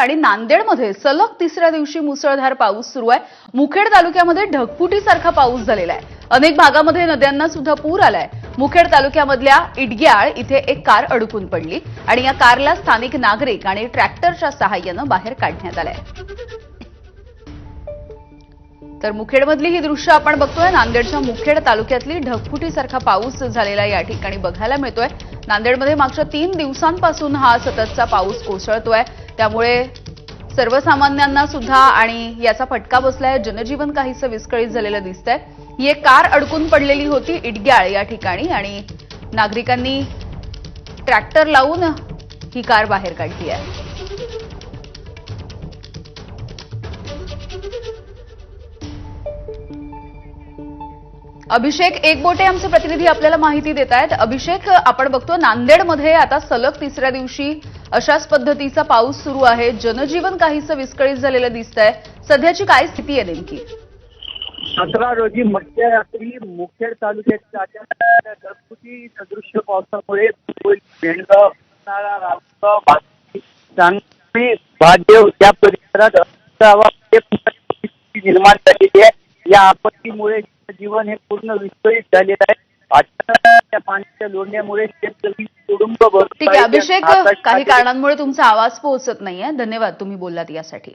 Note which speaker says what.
Speaker 1: आणि नांदेडमध्ये सलग तिसऱ्या दिवशी मुसळधार पाऊस सुरू आहे. मुखेड तालुक्यामध्ये ढगफुटीसारखा पाऊस झालेला आहे. अनेक भागामध्ये नद्यांना सुद्धा पूर आलाय. मुखेड तालुक्यामधल्या इडग्याळ इथे एक कार अडकून पडली आणि या कारला स्थानिक नागरिक आणि ट्रॅक्टरच्या सहाय्यानं बाहेर काढण्यात आलंय. तर मुखेडमधली ही दृश्य आपण बघतोय. नांदेडच्या मुखेड तालुक्यातली ढगफुटीसारखा पाऊस झालेला या ठिकाणी बघायला मिळतोय. नांदेडमध्ये मागच्या तीन दिवसांपासून हा सततचा पाऊस कोसळतोय. त्यामुळे सर्वसामान्यांना सुद्धा आणि याचा फटका बसलाय. जनजीवन काहीसं विस्कळीत झालेलं दिसतंय. ही एक कार अडकून पडलेली होती इडग्याळ या ठिकाणी आणि नागरिकांनी ट्रॅक्टर लावून ही कार बाहेर काढली आहे. अभिषेक एकबोटे आमचे प्रतिनिधी आपल्याला माहिती देत आहेत. अभिषेक आपण बघतो नांदेडमध्ये आता सलग तिसऱ्या दिवशी अशाच पद्धतीचा पाऊस सुरू आहे. जनजीवन काहीसं विस्कळीत झालेलं दिसत आहे सध्याची काय स्थिती आहे नेमकी?
Speaker 2: सतरा रोजी मध्यरात्री मुखेड तालुक्याच्या ढगफुटी सदृश्य पावसामुळे मुंबई, भादेव या परिसरात निर्माण झालेली आहे. या आपत्तीमुळे जीवन हे पूर्ण विस्कळीत झालेलं आहे अचानक पाण्याच्या लोंढ्यामुळे शेतकरी कुटुंब भरून
Speaker 1: ठीक आहे अभिषेक काही कारणांमुळे तुमचा आवाज पोहोचत नाहीये. धन्यवाद तुम्ही बोललात यासाठी.